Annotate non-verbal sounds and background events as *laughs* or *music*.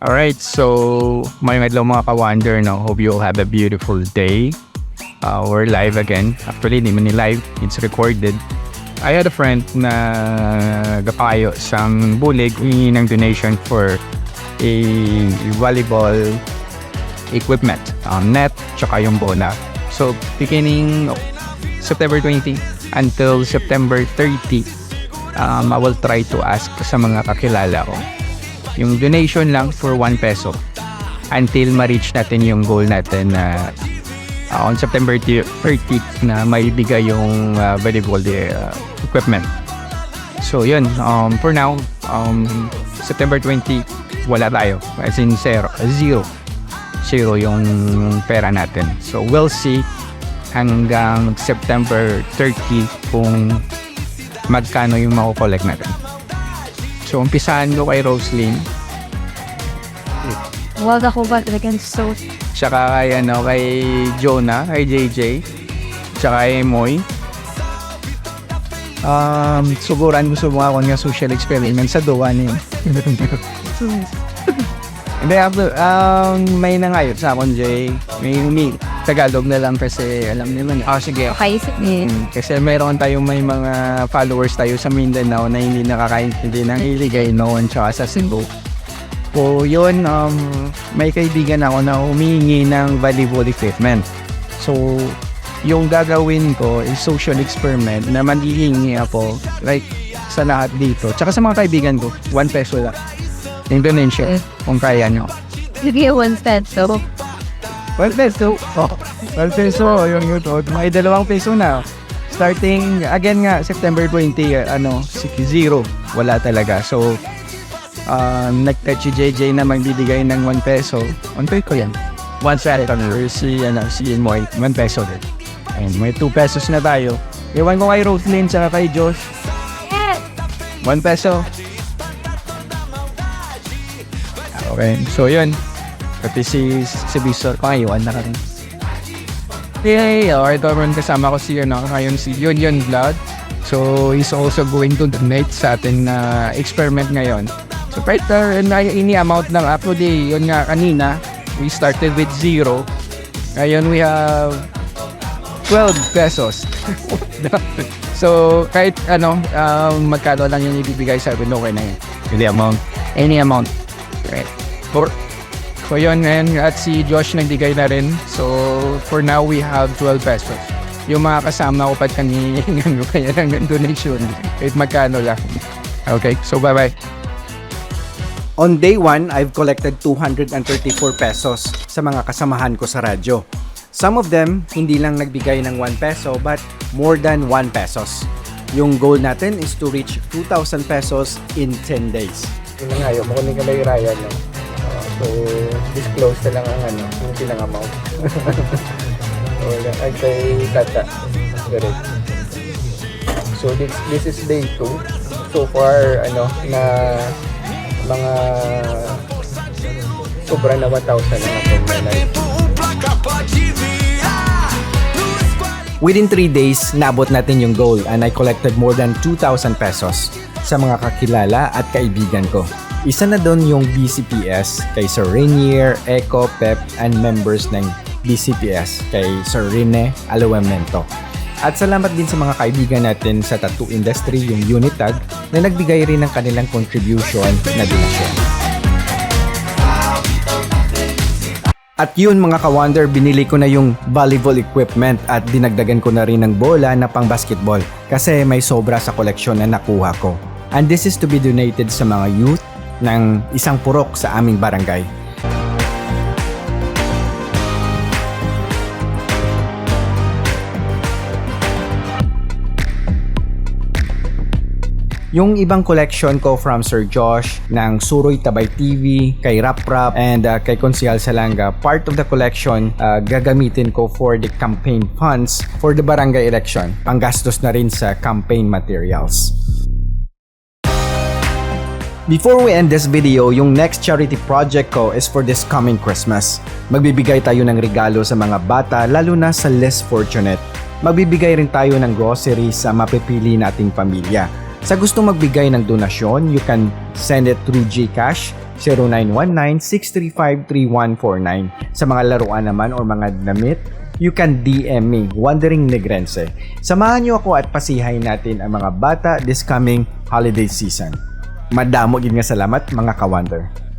Alright, so mayong adlaw mga ka-wonder, no? Hope you all have a beautiful day. Uh, we're live again. Actually, hindi man ni live. It's recorded. I had a friend na gapayo sang bulig ng donation for a volleyball equipment, um, net, tsaka yung bona. So, beginning September 20 until September 30, um, I will try to ask sa mga kakilala ko yung donation lang for 1 peso until ma-reach natin yung goal natin na uh, on September 30 na maibigay yung uh, volleyball uh, equipment. So yun, um, for now, um, September 20, wala tayo. As in zero. Zero. Zero yung pera natin. So we'll see hanggang September 30 kung magkano yung makukollect natin. So, umpisahan ko kay Roslyn. Wag ako ba talagang so Tsaka kay, ano, kay Jonah, kay JJ. Tsaka kay Moy. Um, suguran gusto mo ako nga social experiment sa duwa niyo. *laughs* Hindi, after, um, may nangayot sa akon, Jay. May umi. Tagalog na lang kasi alam nila na. Ah, sige. okay sige. Mm, kasi mayroon tayo may mga followers tayo sa Mindanao na hindi nakakaintindi ng iligay noon tsaka sa Cebu. So yun, um, may kaibigan ako na humingi ng volleyball equipment. So yung gagawin ko is social experiment na maghihingi ako like sa lahat dito. Tsaka sa mga kaibigan ko, 1 peso lang. Indonesia, Eh. kung kaya nyo. Sige, one cent. So, 1 peso. Oh, 1 peso yung YouTube. May dalawang peso na. Starting, again nga, September 20, uh, ano, si- zero. Wala talaga. So, um, nag-touch si JJ na magbibigay ng 1 peso. 1 peso ko yan. 1 cent. Or si, ano, si Moy, 1 peso din. And may 2 pesos na tayo. Iwan ko kay Roslyn saka kay Josh. yes! 1 peso. Okay, so yun. Pati si, si Bisor ko ngayon na kami. Yay! Alright, meron kasama ko si, ano, ngayon si Yun Yun Vlog. So, he's also going to donate sa ating na experiment ngayon. So, right there, na ini amount ng actually, yun nga kanina, we started with zero. Ngayon, we have 12 pesos. *laughs* so, kahit ano, um, magkano lang yung ibibigay sa akin, okay na yun. Any amount. Any amount. Right. For, so, yun ngayon, at si Josh nagbigay na rin. So, for now, we have 12 pesos. Yung mga kasama ko pa kanina, kaya ng donation. Kahit magkano lang. Okay, so bye-bye. On day 1, I've collected 234 pesos sa mga kasamahan ko sa radyo. Some of them, hindi lang nagbigay ng 1 peso but more than 1 pesos. Yung goal natin is to reach 2,000 pesos in 10 days. Yun nga, yung makunin ka lang Ryan, no? So, disclose na lang ang ano, yung silang amount. *laughs* Wala, ay kay Tata. Ganun. So, this, this is day 2. So far, ano, na mga sobra na 1,000 na natin Within 3 days, naabot natin yung goal and I collected more than 2,000 pesos sa mga kakilala at kaibigan ko. Isa na doon yung BCPS kay Sir Rainier, Eco, Pep, and members ng BCPS kay Sir Rene Aluamento. At salamat din sa mga kaibigan natin sa tattoo industry, yung Unitag, na nagbigay rin ng kanilang contribution na donasyon. At yun mga ka-wonder, binili ko na yung volleyball equipment at dinagdagan ko na rin ng bola na pang basketball kasi may sobra sa koleksyon na nakuha ko. And this is to be donated sa mga youth ng isang purok sa aming barangay. Yung ibang collection ko from Sir Josh ng Suroy Tabay TV, kay Rap Rap, and uh, kay Konsyal Salanga, part of the collection uh, gagamitin ko for the campaign funds for the barangay election. Panggastos na rin sa campaign materials. Before we end this video, yung next charity project ko is for this coming Christmas. Magbibigay tayo ng regalo sa mga bata, lalo na sa less fortunate. Magbibigay rin tayo ng groceries sa mapipili nating pamilya. Sa gusto magbigay ng donasyon, you can send it through GCash 0919-635-3149. Sa mga laruan naman or mga damit, you can DM me, Wandering Negrense. Samahan niyo ako at pasihay natin ang mga bata this coming holiday season. Madamo gid nga salamat mga ka-Wander.